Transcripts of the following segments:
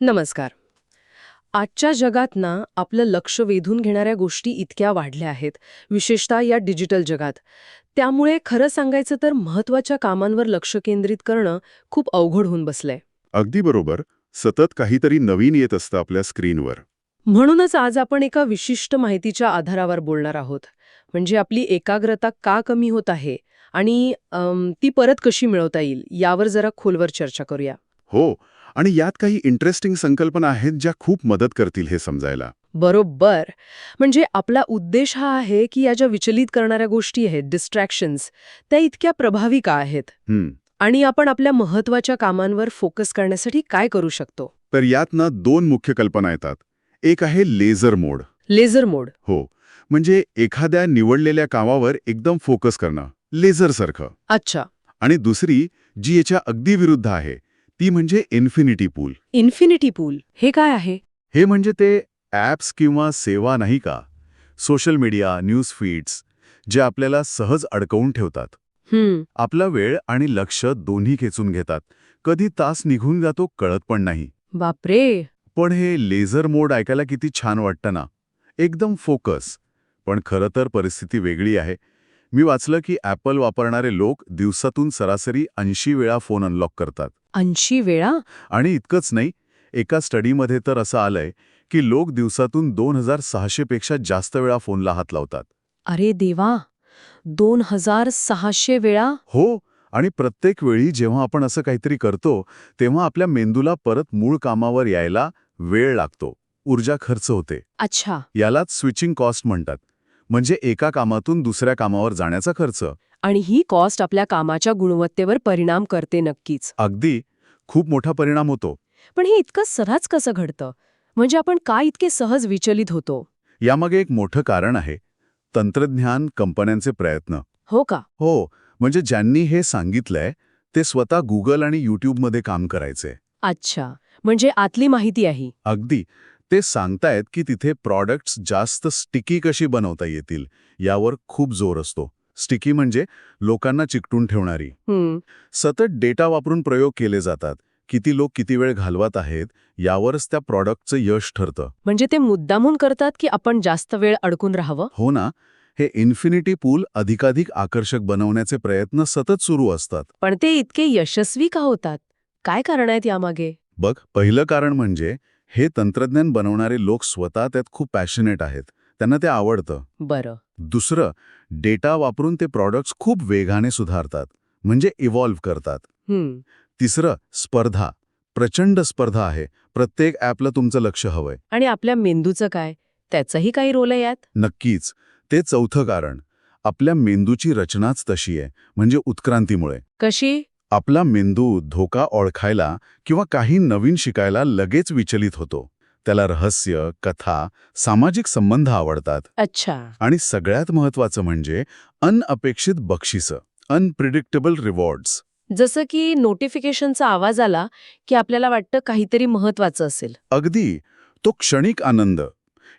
नमस्कार. आजच्या जगात ना आपलं लक्ष वेधून घेणाऱ्या गोष्टी इतक्या वाढल्या आहेत विशेषतः या डिजिटल जगात. त्यामुळे खरं सांगायचं तर महत्त्वाच्या कामांवर लक्ष केंद्रित करणं खूप अवघड होऊन बसलंय. अगदी बरोबर. सतत काहीतरी नवीन येत असतं आपल्या स्क्रीनवर. म्हणूनच आज आपण एका विशिष्ट माहितीच्या आधारावर बोलणार आहोत. म्हणजे आपली एकाग्रता का कमी होत आहे आणि अम, ती परत कशी मिळवता येईल यावर जरा खोलवर चर्चा करूया. हो. आणि यात काही इंटरेस्टिंग संकल्पना आहेत ज्या खूप मदत करतील हे समजायला. बरोबर. म्हणजे आपला उद्देश हा आहे की या ज्या विचलित करणाऱ्या गोष्टी आहेत डिस्ट्रॅक्शन्स त्या इतक्या प्रभावी का आहेत. आणि आपण आपल्या महत्त्वाच्या कामांवर फोकस करण्यासाठी काय करू शकतो? तर यात ना दोन मुख्य कल्पना येतात. एक आहे लेझर मोड लेझर मोड हो. म्हणजे एखाद्या निवडलेल्या कामावर एकदम फोकस करणं. लेझरसारखं अच्छा. आणि दुसरी जी याच्या अगदी विरुद्ध आहे ती म्हणजे इन्फिनिटी पूल. इन्फिनिटी पूल. हे काय आहे? हे म्हणजे ते ॲप्स किंवा सेवा नाही का? सोशल मीडिया न्यूज फीड्स जे आपल्याला सहज अडकवून ठेवतात. आपला वेळ आणि लक्ष दोन्ही खेचून घेतात. कधी तास निघून जातो कळत पण नाही. बापरे! पण हे लेझर मोड ऐकायला किती छान वाटतं ना. एकदम फोकस. पण खरं तर परिस्थिती वेगळी आहे. मी वाचलं की ॲपल वापरणारे लोक दिवसातून सरासरी ऐंशी वेळा फोन अनलॉक करतात. ऐंशी वेळा? आणि इतकंच नाही एका स्टडीमध्ये तर असं आलंय की लोक दिवसातून दोन हजार सहाशेपेक्षा जास्त वेळा फोनला हात लावतात. अरे देवा! दोन हजार सहाशे वेळा? हो आणि प्रत्येक वेळी जेव्हा आपण असं काहीतरी करतो तेव्हा आपल्या मेंदूला परत मूळ कामावर यायला वेळ लागतो. ऊर्जा खर्च होते. अच्छा. यालाच स्विचिंग कॉस्ट म्हणतात. म्हणजे एका कामातून दुसऱ्या कामावर जाण्याचा खर्च. आणि ही कॉस्ट आपल्या कामाच्या गुणवत्तेवर परिणाम करते नक्कीच. अगदी खूप मोठा परिणाम होतो. पण हे इतकं सहज कसं घडतं? म्हणजे आपण का इतके सहज विचलित होतो? यामागे एक मोठं कारण आहे तंत्रज्ञान कंपन्यांचे प्रयत्न. हो का? हो म्हणजे ज्यांनी हे सांगितलंय ते स्वतः गुगल आणि यूट्यूबमध्ये काम करायचे. अच्छा म्हणजे आतली माहिती आहे. अगदी ते सांगतायत की तिथे प्रॉडक्ट्स जास्त स्टिकी कशी बनवता येतील यावर खूप जोर असतो. स्टिकी म्हणजे लोकांना चिकटून ठेवणारी. सतत डेटा वापरून प्रयोग केले जातात. किती लोक किती वेळ घालवत आहेत यावरच त्या प्रॉडक्टचं यश ठरतं. म्हणजे ते मुद्दामून करतात की आपण जास्त वेळ अडकून राहावं? हो ना. हे इन्फिनिटी पूल अधिकाधिक आकर्षक बनवण्याचे प्रयत्न सतत सुरू असतात. पण ते इतके यशस्वी का होतात? काय कारण आहेत यामागे? बघ पहिलं कारण म्हणजे हे तंत्रज्ञान बनवणारे लोक स्वतः त्यात खूप पॅशनेट आहेत. त्यांना ते आवडतं. बरं. दुसरं डेटा वापरून ते प्रॉडक्ट्स खूप वेगाने सुधारतात म्हणजे इव्हॉल्व्ह करतात. तिसरं स्पर्धा. प्रचंड स्पर्धा आहे. प्रत्येक ॲपला तुमचं लक्ष हवंय. आणि आपल्या मेंदूचं काय? त्याचाही काही रोल आहे यात? नक्कीच. ते चौथं कारण. आपल्या मेंदूची रचनाच तशी आहे म्हणजे उत्क्रांतीमुळे. कशी? आपला मेंदू धोका ओळखायला किंवा काही नवीन शिकायला लगेच विचलित होतो. त्याला रहस्य कथा सामाजिक संबंध आवडतात. अच्छा. आणि सगळ्यात महत्वाचं म्हणजे अनअपेक्षित बक्षिसं अनप्रिडिक्टेबल रिवॉर्ड्स जसं की नोटिफिकेशनचा आवाज आला की आपल्याला वाटतं काहीतरी महत्वाचं असेल. अगदी. तो क्षणिक आनंद.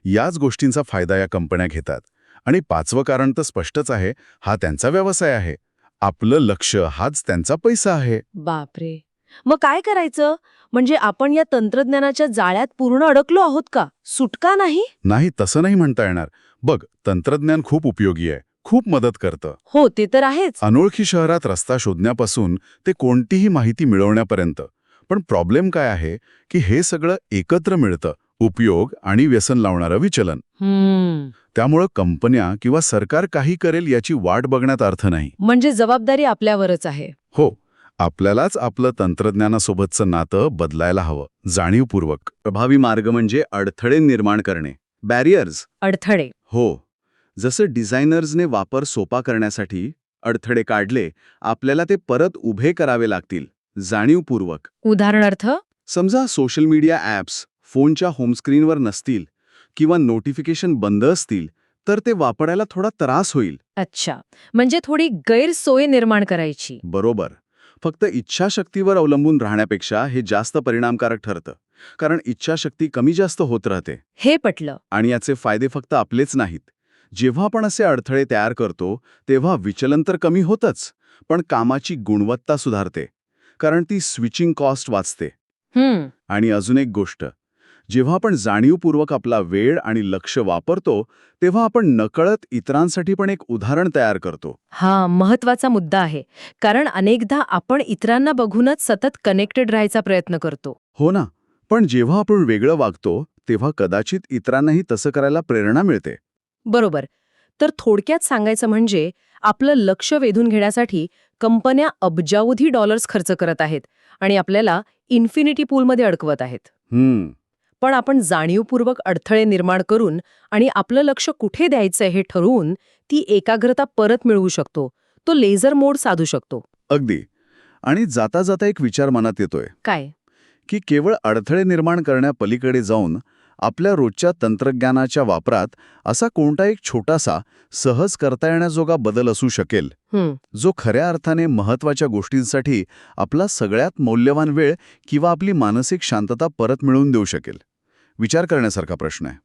याच गोष्टींचा फायदा या कंपन्या घेतात. आणि पाचवं कारण तर स्पष्टच आहे हा त्यांचा व्यवसाय आहे. आपलं लक्ष हाच त्यांचा पैसा आहे. बापरे. मग काय करायचं? म्हणजे आपण या तंत्रज्ञानाच्या जाळ्यात पूर्ण अडकलो आहोत का? सुटका नाही? नाही तसं नाही म्हणता येणार. बघ तंत्रज्ञान खूप उपयोगी आहे. खूप मदत करतं. हो ते तर आहेच. अनोळखी शहरात रस्ता शोधण्यापासून ते कोणतीही माहिती मिळवण्यापर्यंत. पण प्रॉब्लेम काय आहे? की हे सगळं एकत्र मिळतं. उपयोग आणि व्यसन लावणारं विचलन. हम्म. त्यामुळं कंपन्या किंवा सरकार काही करेल याची वाट बघण्यात अर्थ नाही. म्हणजे जबाबदारी आपल्यावरच आहे. हो आपल्यालाच आपलं तंत्रज्ञानासोबतचं नातं बदलायला हवं जाणीवपूर्वक. प्रभावी मार्ग म्हणजे अडथळे निर्माण करणे. बॅरियर्स अडथळे. हो जसं डिझायनर्सने वापर सोपा करण्यासाठी अडथळे काढले आपल्याला ते परत उभे करावे लागतील जाणीवपूर्वक. उदाहरणार्थ? समजा सोशल मीडिया ॲप्स फोनच्या होमस्क्रीनवर नसतील किंवा नोटिफिकेशन बंद असतील तर ते वापरायला थोडा त्रास होईल. अच्छा. म्हणजे थोडी गैरसोय निर्माण करायची. बरोबर. फक्त इच्छाशक्तीवर अवलंबून राहण्यापेक्षा हे जास्त परिणामकारक ठरतं. कारण इच्छाशक्ती कमी जास्त होत राहते. हे पटलं. आणि याचे फायदे फक्त आपलेच नाहीत. जेव्हा आपण असे अडथळे तयार करतो तेव्हा विचलन तर कमी होतच पण कामाची गुणवत्ता सुधारते. कारण ती स्विचिंग कॉस्ट वाचते. आणि अजून एक गोष्ट जेव्हा आपण जाणीवपूर्वक आपला वेळ आणि लक्ष वापरतो तेव्हा आपण नकळत इतरांसाठी पण एक उदाहरण तयार करतो. हा महत्त्वाचा मुद्दा आहे. कारण अनेकदा आपण इतरांना बघूनच सतत कनेक्टेड राहायचा प्रयत्न करतो. हो ना. पण जेव्हा आपण वेगळं वागतो तेव्हा कदाचित इतरांनाही तसं करायला प्रेरणा मिळते. बरोबर. तर थोडक्यात सांगायचं म्हणजे आपलं लक्ष वेधून घेण्यासाठी कंपन्या अब्जावधी डॉलर्स खर्च करत आहेत आणि आपल्याला इन्फिनिटी पूलमध्ये अडकवत आहेत. पण आपण जाणीवपूर्वक अडथळे निर्माण करून आणि आपलं लक्ष कुठे द्यायचं हे ठरवून ती एकाग्रता परत मिळवू शकतो. तो लेझर मोड साधू शकतो. अगदी. आणि जाता जाता एक विचार मनात येतोय. काय? की केवळ अडथळे निर्माण करण्यापलीकडे जाऊन आपल्या रोजच्या तंत्रज्ञानाच्या वापरात असा कोणता एक छोटासा सहज करता येण्याजोगा बदल असू शकेल. जो खऱ्या अर्थाने महत्त्वाच्या गोष्टींसाठी आपला सगळ्यात मौल्यवान वेळ किंवा आपली मानसिक शांतता परत मिळवून देऊ शकेल. विचार करण्यासारखा प्रश्न आहे.